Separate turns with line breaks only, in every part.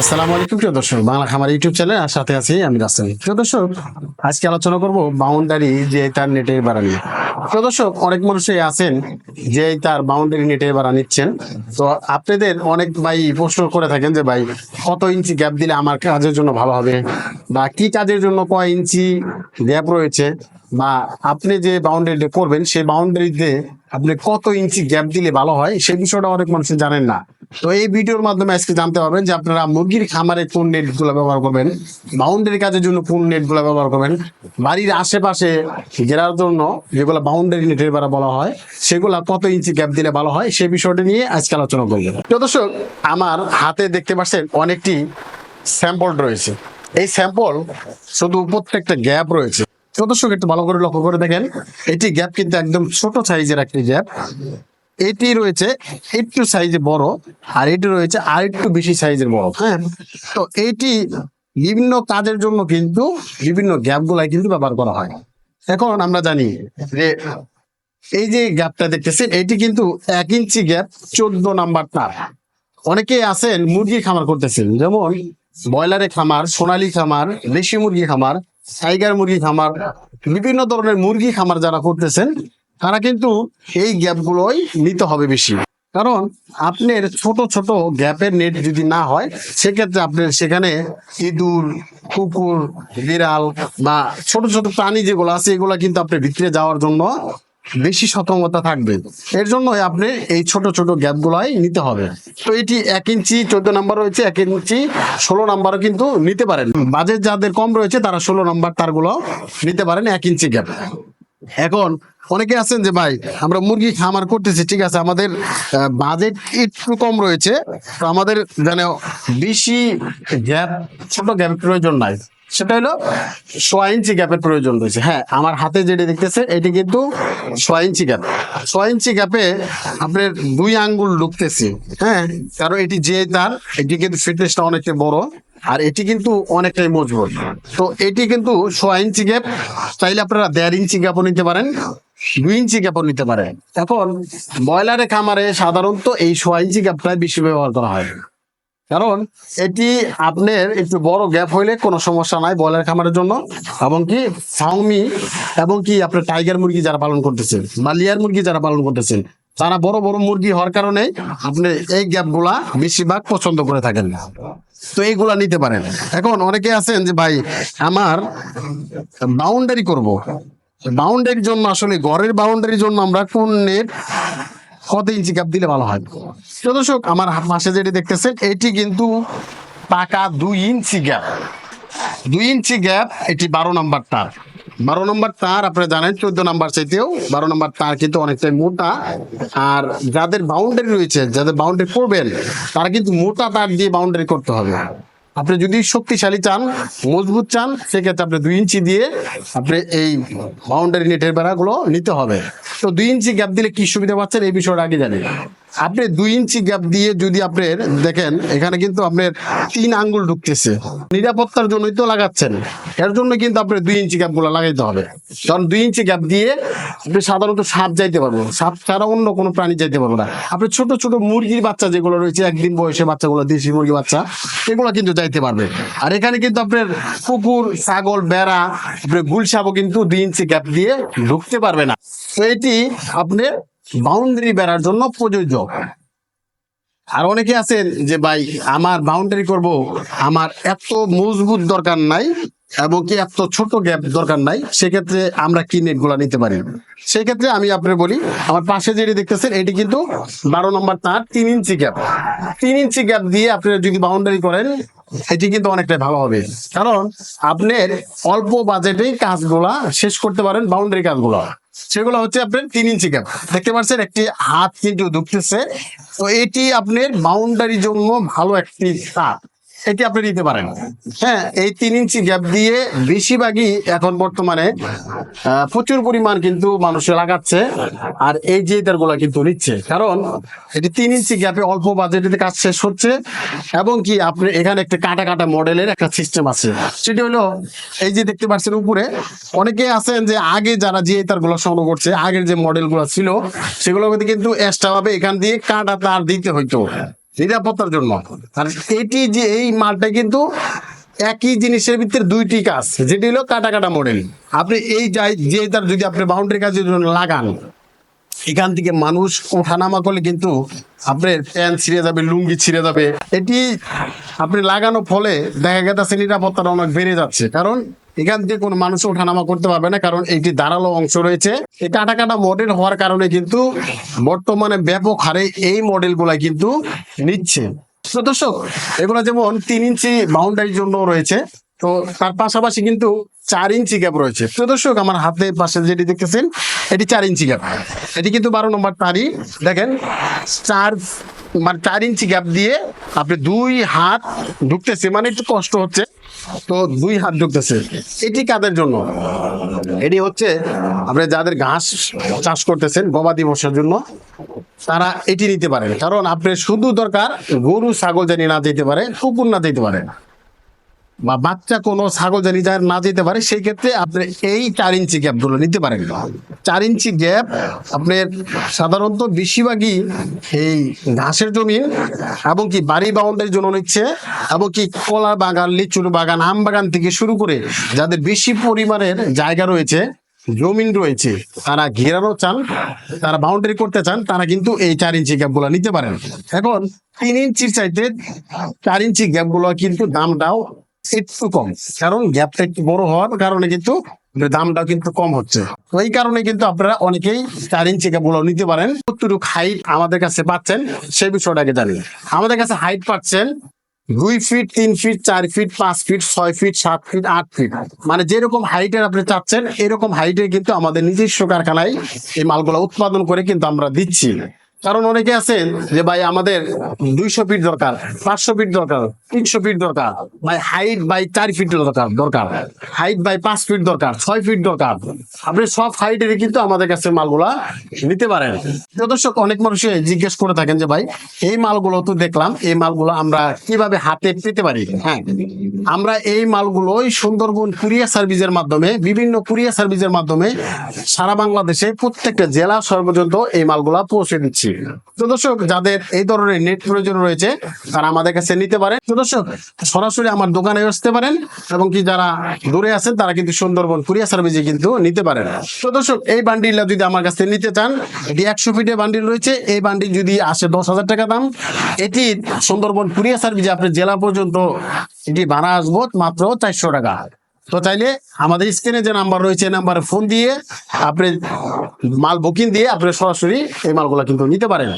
আসসালামু আলাইকুম, প্রিয় দর্শক। বাংলা খামার ইউটিউব সাথে আছি আমি প্রিয় দর্শক, আজকে আলোচনা করব বাউন্ডারি যে তার নেটের বাড়া নিয়ে। প্রিয় দর্শক, অনেক মানুষই আছেন যে তার বাউন্ডারি নেটের বাড়া নিচ্ছেন। তো আপনাদের অনেক ভাই প্রশ্ন করে থাকেন যে, ভাই, কত ইঞ্চি গ্যাপ দিলে আমার কাজের জন্য ভালো হবে? বা কি কাজের জন্য কয় ইঞ্চি গ্যাপ রয়েছে? বা আপনি যে বাউন্ডারিটা করবেন, সেই বাউন্ডারিতে আপনি কত ইঞ্চি গ্যাপ দিলে ভালো হয়? সেই বিষয়টা অনেক মানুষ জানেন না। তো এই ভিডিওর মাধ্যমে আজকে জানতে পারবেন যে আপনারা মুরগির খামারে কোন নেটগুলো ব্যবহার করবেন বাউন্ডারি কাজের জন্য কোন নেটগুলো ব্যবহার করবেন, বাড়ির আশেপাশে ঘেরার জন্য যেগুলো বাউন্ডারি নেটের বেড়া বলা হয়, সেগুলা কত ইঞ্চি গ্যাপ দিলে ভালো হয় সেই বিষয়টা নিয়ে আজকে আলোচনা করব। তো দর্শক, আমার হাতে দেখতে পাচ্ছেন অনেকটি স্যাম্পল রয়েছে। এই স্যাম্পল শুধু প্রত্যেকটা গ্যাপ রয়েছে। তো দর্শক, একটু ভালো করে লক্ষ্য করে দেখেন, এটি গ্যাপ কিন্তু একদম ছোট সাইজের একটি গ্যাপ এটি রয়েছে একটু সাইজে বড় আর এটি রয়েছে আর একটু বেশি সাইজের বড়। হ্যাঁ তো এটি বিভিন্ন কাজের জন্য কিন্তু বিভিন্ন গ্যাপ গুলাই কিন্তু ব্যবহার করা হয়। এখন আমরা জানি যে এই যে গ্যাপটা দেখতেছেন, এটি কিন্তু এক ইঞ্চি গ্যাপ চোদ্দ নাম্বার তার। অনেকে আছেন মুরগি খামার করতেছেন, যেমন ব্রয়লারের খামার, সোনালী খামার, দেশি মুরগি খামার টাইগার মুরগি খামার, বিভিন্ন ধরনের মুরগি খামার যারা করতেছেন তারা কিন্তু এই গ্যাপগুলোই নিতে হবে বেশি। কারণ আপনার ছোট ছোট গ্যাপের নেট যদি না হয়, সেক্ষেত্রে আপনার সেখানে ইঁদুর, কুকুর, বিড়াল বা ছোট ছোট প্রাণী যেগুলো আছে, এগুলো কিন্তু আপনার ভিতরে যাওয়ার জন্য বেশি সতর্কতা থাকবে। এর জন্য আপনি এই ছোট ছোট গ্যাপ গুলাই নিতে হবে। তো এটি এক ইঞ্চি চোদ্দ নাম্বার রয়েছে, এক ইঞ্চি ষোলো নাম্বারও কিন্তু নিতে পারেন। বাজেট যাদের কম রয়েছে, তারা ষোলো নাম্বার তারগুলো নিতে পারেন এক ইঞ্চি গ্যাপ। এখন অনেকে আছেন যে, ভাই, আমরা মুরগি খামার করতেছি, ঠিক আছে, আমাদের বাজেট একটু কম রয়েছে, তো আমাদের যেন বেশি গ্যাপ ছোট গ্যাপের প্রয়োজন নাই। সেটা হলো সোয়া ইঞ্চি গ্যাপের প্রয়োজন রয়েছে। হ্যাঁ আমার হাতে যেটি দেখতেছে, এটি কিন্তু সোয়া ইঞ্চি গ্যাপ সোয়া ইঞ্চি গ্যাপে আপনার দুই আঙ্গুল ঢুকতেছে হ্যাঁ কারণ এটি যে তার, এটি কিন্তু ফিটনেসটা অনেকটা বড়। আর এটি কিন্তু অনেকটাই মজবুত। তো এটি কিন্তু সোয়া ইঞ্চি গ্যাপ চাইলে আপনারা দেড় ইঞ্চি গ্যাপও নিতে পারেন, দুই ইঞ্চি গ্যাপও নিতে পারেন। এখন ব্রয়লারের খামারে সাধারণত এই সোয়া ইঞ্চি গ্যাপটাই বেশি ব্যবহার করা হয়। কারণ এটি আপনার একটু বড় গ্যাপ হইলে কোনো সমস্যা নাই ব্রয়লার খামারের জন্য। এবং কি ফাউমি, এবং কি আপনার টাইগার মুরগি যারা পালন করতেছেন বা লিয়ার মুরগি যারা পালন করতেছেন তারা বড় বড় মুরগি হওয়ার কারণে আপনি এই গ্যাপগুলা বেশিরভাগ পছন্দ করে থাকেন তো এইগুলা নিতে পারেন। এখন অনেকে আছেন যে, ভাই, আমার বাউন্ডারি করব। বাউন্ডারির জন্য আসলে ঘরের বাউন্ডারির জন্য আমরা কোন নেট কত ইঞ্চি গ্যাপ দিলে ভালো হয়? তো দর্শক, আমার পাশে যেটি দেখতেছেন, এটি কিন্তু পাকা দুই ইঞ্চি গ্যাপ দুই ইঞ্চি গ্যাপ এটি বারো নাম্বার তার বারো নম্বর তার, আপনারা জানেন, চোদ্দ নম্বর চাইতেও বারো নম্বর তার কিন্তু অনেকটাই মোটা। আর যাদের বাউন্ডারি রয়েছে, যাদের বাউন্ডারি করবেন, তারা কিন্তু মোটা তার দিয়ে বাউন্ডারি করতে হবে। আপনি যদি শক্তিশালী চান, মজবুত চান, সেক্ষেত্রে আপনি দুই ইঞ্চি দিয়ে আপনি এই বাউন্ডারি নেটের বেড়াগুলো নিতে হবে। তো দুই ইঞ্চি গ্যাপ দিলে কি সুবিধা পাচ্ছেন? এই বিষয়টা আগে জানি। আপনি দুই ইঞ্চি গ্যাপ দিয়ে যদি আপনার দেখেন, এখানে কিন্তু আপনার তিন আঙ্গুল ঢুকতেছে। নিরাপত্তার জন্যই তো লাগাচ্ছেন। এর জন্য কিন্তু আপনার দুই ইঞ্চি গ্যাপগুলো লাগাইতে হবে। কারণ দুই ইঞ্চি গ্যাপ দিয়ে আপনি সাধারণত সাপ যাইতে পারব সাপ ছাড়া অন্য কোনো প্রাণী যাইতে পারব না। আপনি ছোট ছোট মুরগির বাচ্চা যেগুলো রয়েছে, একদিন বয়সে বাচ্চাগুলো, দেশি মুরগি বাচ্চা, এগুলো কিন্তু যাইতে পারবে। আর এখানে কিন্তু আপনার কুকুর, ছাগল, বেড়া, আপনার গুলসাপও কিন্তু দুই ইঞ্চি গ্যাপ দিয়ে ঢুকতে পারবে না। এটি আপনার বাউন্ডারি বেড়ার জন্য প্রযোজ্য। আর অনেকে আছেন যে, ভাই, আমার বাউন্ডারি করব, আমার এত মজবুত দরকার নাই এবং কি এত ছোট গ্যাপ দরকার নাই, সেক্ষেত্রে আমরা কি নেটগুলা নিতে পারি? সেক্ষেত্রে আমি আপনার বলি, আমার পাশে যেটি দেখতেছেন, এটি কিন্তু বারো নম্বর তার তিন ইঞ্চি গ্যাপ তিন ইঞ্চি গ্যাপ দিয়ে আপনারা যদি বাউন্ডারি করেন, এটি কিন্তু অনেকটাই ভালো হবে। কারণ আপনার অল্প বাজেটেই কাজগুলা শেষ করতে পারেন বাউন্ডারি কাজগুলো। সেগুলো হচ্ছে আপনার তিন ইঞ্চি গ্যাপ দেখতে পাচ্ছেন, একটি হাত কিন্তু ঢুকতেছে তো এটি আপনার বাউন্ডারির জন্য ভালো একটি তার এটি আপনি নিতে পারেন। হ্যাঁ এই তিন ইঞ্চি গ্যাপ দিয়ে বেশিরভাগই এখন বর্তমানে প্রচুর পরিমাণ কিন্তু মানুষ লাগাচ্ছে, আর এই যে গুলা কিন্তু নিচ্ছে। কারণ এটি তিন ইঞ্চি গ্যাপে অল্প বাজেটে কাজ শেষ হচ্ছে, এবং কি আপনি এখানে একটা কাটা কাটা মডেলের একটা সিস্টেম আছে। সেটি হলো, এই যে দেখতে পাচ্ছেন উপরে, অনেকে আছেন যে আগে যারা যে তারগুলো সংগ্রহ করছে, আগের যে মডেলগুলো ছিল সেগুলো কিন্তু এক্সট্রা ভাবে এখান দিয়ে কাটা তার দিতে হইতো। নিরাপত্তার জন্য। আর এটি যে এই মালটা কিন্তু একই জিনিসের ভিতরে দুইটি কাজ, যেটি হলো কাটা কাটা মডেল। আপনি এই যাই যে তার যদি আপনি বাউন্ডারি কাজের জন্য লাগান, এখান থেকে মানুষ ওঠানামা করলে কিন্তু আপনার প্যান্ট ছিঁড়ে যাবে, লুঙ্গি ছিঁড়ে যাবে। এটি আপনি লাগানোর ফলে দেখা গেছে নিরাপত্তাটা অনেক বেড়ে যাচ্ছে। কারণ এখান থেকে কোনো মানুষ ওঠানামা করতে পারবে না, কারণ এইটি দাঁড়াল অংশ রয়েছে। এই কাটা কাটা মডেল হওয়ার কারণে কিন্তু বর্তমানে ব্যাপক হারে এই মডেলগুলা কিন্তু নিচ্ছে। তো দর্শক, এগুলো যেমন তিন ইঞ্চি বাউন্ডারির জন্য রয়েছে, তো তার পাশাপাশি কিন্তু চার ইঞ্চি গ্যাপ রয়েছে। তো দর্শক, আমার হাতে পাশে যেটি দেখতেছেন, এটি চার ইঞ্চি গ্যাপ এটি কিন্তু বারো নম্বর তারই। দেখেন, চার মানে চার ইঞ্চি গ্যাপ দিয়ে আপনি দুই হাত ঢুকতেছে মানে একটু কষ্ট হচ্ছে। তো দুই হাত ঢুকতেছে। এটি কাদের জন্য? এটি হচ্ছে আপনি যাদের ঘাস চাষ করতেছেন গবাদি পশুর জন্য, তারা এটি নিতে পারেন। কারণ আপনি শুধু দরকার গরু, ছাগল জানি না যেতে পারে, কুকুর না যেতে পারে। বা বাচ্চা কোনো ছাগল জানি যার না যেতে পারে, সেই ক্ষেত্রে আপনি এই চার ইঞ্চি গ্যাপগুলো নিতে পারেন। চার ইঞ্চি গ্যাপ আপনার সাধারণত বেশিরভাগই এই ঘাসের জমি এবং কি বাড়ি বাউন্ডারির জন্য নিচ্ছে এবং কি কলা বাগান, লিচুর বাগান, আম বাগান থেকে শুরু করে যাদের বেশি পরিমাণের জায়গা রয়েছে, জমিন রয়েছে, তারা ঘেরানো চান, তারা বাউন্ডারি করতে চান, তারা কিন্তু এই চার ইঞ্চি গ্যাপগুলো নিতে পারেন। এখন তিন ইঞ্চির চাইতে চার ইঞ্চি গ্যাপগুলো কিন্তু দামটাও একটু কম কারণ গ্যাপটা একটু বড় হওয়ার কারণে কিন্তু দামটাও কিন্তু কম হচ্ছে। তো এই কারণে কিন্তু আপনারা অনেকেই চার ইঞ্চি গ্যাপ নিতে পারেন। কতটুকু হাইট আমাদের কাছে পাচ্ছেন সেই বিষয়টাকে জানি আমাদের কাছে হাইট পাচ্ছেন দুই ফিট তিন ফিট চার ফিট পাঁচ ফিট ছয় ফিট সাত ফিট আট ফিট মানে যেরকম হাইটের আপনি চাচ্ছেন, এরকম হাইটের কিন্তু আমাদের নিজস্ব কারখানায় এই মালগুলো উৎপাদন করে কিন্তু আমরা দিচ্ছি। কারণ অনেকে আছেন যে, ভাই, আমাদের দুইশো ফিট দরকার, পাঁচশো ফিট দরকার, তিনশো ফিট দরকার, ভাই, হাইট বাই চার ফিট দরকার দরকার। হাইট বাই পাঁচ ফিট দরকার, ছয় ফিট দরকার। আপনি সব হাইটের কিন্তু আমাদের কাছে মালগুলা নিতে পারেন। দর্শক, অনেক মানুষই জিজ্ঞেস করে থাকেন যে, ভাই, এই মালগুলো তো দেখলাম, এই মালগুলো আমরা কীভাবে হাতে পেতে পারি? হ্যাঁ আমরা এই মালগুলোই সুন্দরবন কুরিয়ার সার্ভিসের মাধ্যমে, বিভিন্ন কুরিয়ার সার্ভিসের মাধ্যমে সারা বাংলাদেশে প্রত্যেকটা জেলা সর্বপর্যন্ত এই মালগুলা পৌঁছে দিচ্ছি। তো দর্শক, যাদের এই ধরনের নেট প্রয়োজন রয়েছে, তারা আমাদের কাছে নিতে পারে তো দর্শক, সরাসরি আমার দোকানে আসতে পারেন এবং কি যারা দূরে আছেন, তারা কিন্তু সুন্দরবন কুরিয়ার সার্ভিসে কিন্তু নিতে পারেন। তো দর্শক, এই বান্ডিলটা যদি আমার কাছে নিতে চান, এটি একশো ফিটের বান্ডিল রয়েছে। এই বান্ডিল যদি আসে দশ হাজার টাকা দাম, এটি সুন্দরবন কুরিয়ার সার্ভিসে আপনার জেলা পর্যন্ত এটি ভাড়া আসব মাত্র চারশো টাকা। তো চাইলে আমাদের স্ক্রিনে যে নাম্বার রয়েছে নাম্বারে ফোন দিয়ে আপনি মাল বুকিং দিয়ে আপনি সরাসরি এই মালগুলো কিন্তু নিতে পারেন।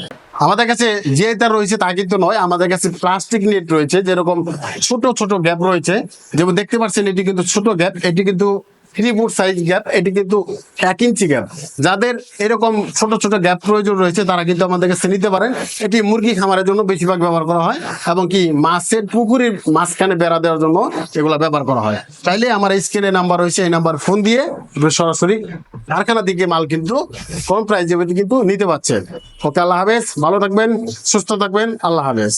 আমাদের কাছে যে এটা রয়েছে তা কিন্তু নয়, আমাদের কাছে প্লাস্টিক নেট রয়েছে, যেরকম ছোট ছোট গ্যাপ রয়েছে। যেমন দেখতে পাচ্ছেন, এটি কিন্তু ছোট গ্যাপ এটি কিন্তু থ্রি ফুট সাইজ গ্যাপ এটি কিন্তু এক ইঞ্চি গ্যাপ যাদের এরকম ছোট ছোট গ্যাপ প্রয়োজন রয়েছে, তারা কিন্তু আমাদের কাছে নিতে পারেন। এটি মুরগি খামারের জন্য বেশিরভাগ ব্যবহার করা হয়, এবং কি মাছের পুকুরের মাঝখানে বেড়া দেওয়ার জন্য এগুলো ব্যবহার করা হয়। চাইলে আমার স্ক্রিনে নাম্বার রয়েছে, এই নাম্বার ফোন দিয়ে সরাসরি কারখানা থেকে মাল কিন্তু কম প্রাইজে কিন্তু নিতে পারছেন। ওকে, আল্লাহ হাফেজ। ভালো থাকবেন, সুস্থ থাকবেন, আল্লাহ হাফেজ।